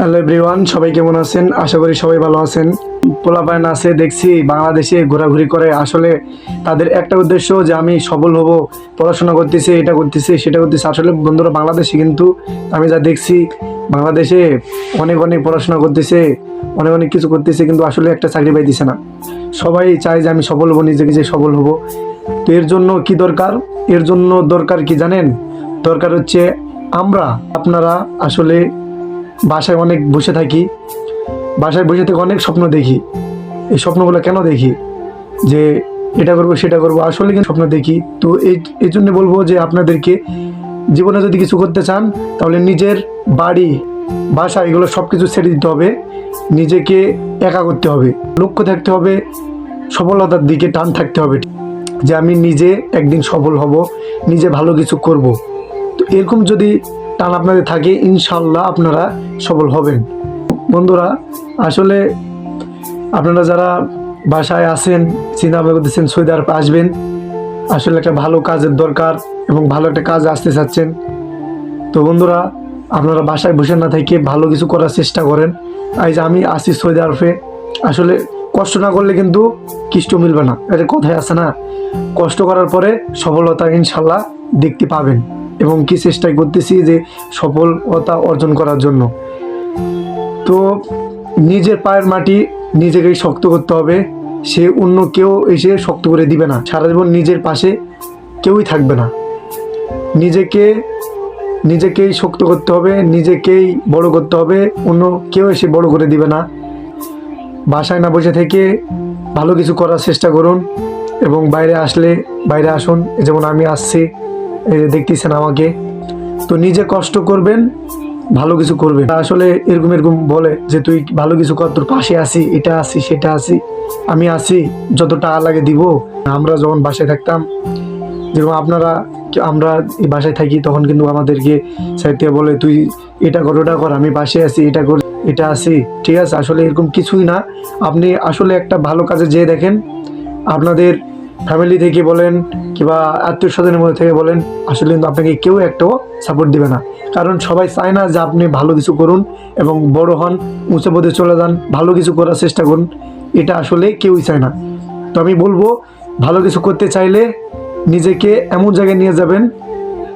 Hello everyone সবাই কেমন আছেন? আশা করি সবাই ভালো আছেন। পোলাপায়ন আছে, দেখছি বাংলাদেশে ঘোরাঘুরি করে। আসলে তাদের একটা উদ্দেশ্য যে আমি সফল হব, পড়াশোনা করতেছি, এটা করতেছি, সেটা করতেছি। আসলে বন্ধুরা, বাংলাদেশে কিন্তু আমি যা দেখছি, বাংলাদেশে অনেক অনেক পড়াশোনা করতেছে, অনেক অনেক কিছু করতেছে, কিন্তু আসলে একটা চাকরি পাইতেছে না। সবাই চায় যে আমি সফল হব, নিজেকে যে সফল হব। তো এর জন্য কি দরকার? এর জন্য দরকার কি জানেন? দরকার হচ্ছে আমরা, আপনারা আসলে বাসায় অনেক বসে থাকি। বাসায় বসে থেকে অনেক স্বপ্ন দেখি। এই স্বপ্নগুলো কেন দেখি? যে এটা করব, সেটা করব, আসলে কিন্তু স্বপ্ন দেখি। তো এই এই জন্য বলব যে আপনাদেরকে জীবনে যদি কিছু করতে চান, তাহলে নিজের বাড়ি, বাসা, এগুলো সব কিছু ছেড়ে দিতে হবে। নিজেকে একা করতে হবে। লক্ষ্য থাকতে হবে, সফলতার দিকে টান থাকতে হবে। যে আমি নিজে একদিন সফল হব, নিজে ভালো কিছু করব। তো এরকম যদি টান আপনাদের থাকে, ইনশাল্লাহ আপনারা সফল হবেন। বন্ধুরা, আসলে আপনারা যারা বাসায় আছেন চিন্তা করতেছেন সৌদি আরব আসবেন, আসলে একটা ভালো কাজের দরকার এবং ভালো একটা কাজ আসতে চাচ্ছেন। তো বন্ধুরা, আপনারা বাসায় বসে না থেকে ভালো কিছু করার চেষ্টা করেন। যে আমি আসি সৌদি আরবে আসলে কষ্ট না করলে কিন্তু কিষ্ট মিলবে না। এটা কথায় আছে না, কষ্ট করার পরে সফলতা ইনশাল্লাহ দেখতে পাবেন। এবং কি চেষ্টা করতেছি যে সফলতা অর্জন করার জন্য। তো নিজের পায়ের মাটি নিজেকেই শক্ত করতে হবে। সে অন্য কেউ এসে শক্ত করে দিবে না। সারা জীবন নিজের পাশে কেউই থাকবে না। নিজেকে, নিজেকেই শক্ত করতে হবে, নিজেকেই বড় করতে হবে। অন্য কেউ এসে বড় করে দিবে না। বাসায় না বসে থেকে ভালো কিছু করার চেষ্টা করুন এবং বাইরে আসলে, বাইরে আসুন। যেমন আমি আসছি। দেখতেছেন আমাকে। তো নিজে কষ্ট করবেন, ভালো কিছু করবেন। আসলে এরকম এরকম বলে যে, তুই ভালো কিছু কর, তোর পাশে আসি এটা আসি সেটা আসি আমি আসি যত টাকা লাগে দিব। আমরা যখন বাসায় থাকতাম, যেরকম আপনারা, আমরা এই বাসায় থাকি, তখন কিন্তু আমাদেরকে সাহিত্য বলে, তুই এটা কর, ওটা কর, আমি পাশে আছি, এটা কর, এটা আছি। ঠিক আছে? আসলে এরকম কিছুই না। আপনি আসলে একটা ভালো কাজে যেয়ে দেখেন, আপনাদের ফ্যামিলি থেকে বলেন কিংবা আত্মীয় স্বজনের মধ্যে থেকে বলেন, আসলে কিন্তু আপনাকে কেউ একটাও সাপোর্ট দিবে না। কারণ সবাই চায় না যে আপনি ভালো কিছু করুন এবং বড় হন, উঁচু পদে চলে যান, ভালো কিছু করার চেষ্টা করুন। এটা আসলে কেউই চায় না। তো আমি বলব, ভালো কিছু করতে চাইলে নিজেকে এমন জায়গায় নিয়ে যাবেন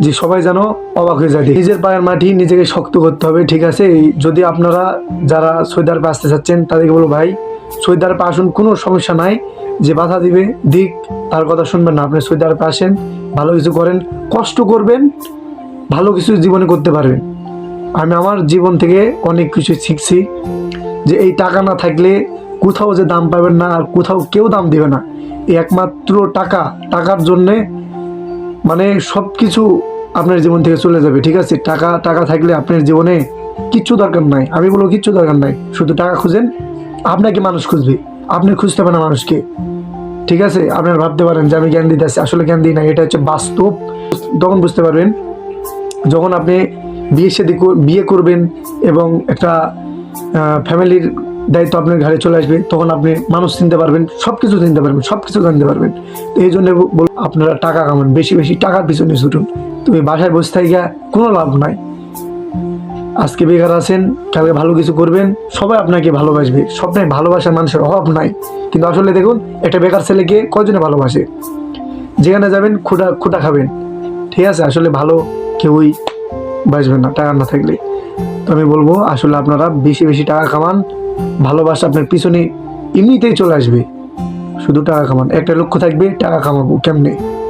যে সবাই যেন অবাক হয়ে যায়। নিজের পায়ের মাটি নিজেকে শক্ত করতে হবে, ঠিক আছে? যদি আপনারা যারা সৈদার পা আসতে চাচ্ছেন তাদেরকে বলব, ভাই সৈদার পা আসুন, কোনো সমস্যা নাই। যে বাধা দিবে, দিক। তার কথা শুনবেন না। আপনি সৌদি আরবে আসেন, ভালো কিছু করেন, কষ্ট করবেন, ভালো কিছু জীবনে করতে পারবেন। আমি আমার জীবন থেকে অনেক কিছু শিখছি যে এই টাকা না থাকলে কোথাও যে দাম পাবেন না আর কোথাও কেউ দাম দিবে না। একমাত্র টাকা, টাকার জন্যে মানে সব কিছু আপনার জীবন থেকে চলে যাবে, ঠিক আছে? টাকা টাকা থাকলে আপনার জীবনে কিচ্ছু দরকার নাই। আমি বলব কিচ্ছু দরকার নাই। শুধু টাকা খুঁজেন, আপনাকে মানুষ খুঁজবে। আপনি খুঁজতে পারেন মানুষকে। ঠিক আছে? আপনারা ভাবতে পারেন যে আমি জ্ঞান দিতে আসছি আসলে জ্ঞান দিই না, এটা হচ্ছে বাস্তব। তখন বুঝতে পারবেন, যখন আপনি বিয়ে সাথে বিয়ে করবেন এবং একটা ফ্যামিলির দায়িত্ব আপনার ঘাড়ে চলে আসবে, তখন আপনি মানুষ চিনতে পারবেন সব কিছু চিনতে পারবেন সব কিছু জানতে পারবেন। তো এই জন্য আপনারা টাকা কামান, বেশি বেশি টাকার পিছনে ছুটুন। তুমি বাসায় বসে থাকি কোনো লাভ নাই। আজকে বেকার আছেন, কালকে ভালো কিছু করবেন, সবাই আপনাকে ভালোবাসবে। স্বপ্নে ভালোবাসার মানুষের অভাব নাই। কিন্তু আসলে দেখুন, একটা বেকার ছেলেকে কয়জনে ভালোবাসে? যেখানে যাবেন খুঁটা খুঁটা খাবেন। ঠিক আছে, আসলে ভালো কেউই বাসবেন না, টাকা না থাকলে। তো আমি বলব, আসলে আপনারা বেশি বেশি টাকা কামান, ভালোবাসা আপনার পিছনে এমনিতেই চলে আসবে। শুধু টাকা কামান, একটা লক্ষ্য থাকবে, টাকা কামাবো কেমনে?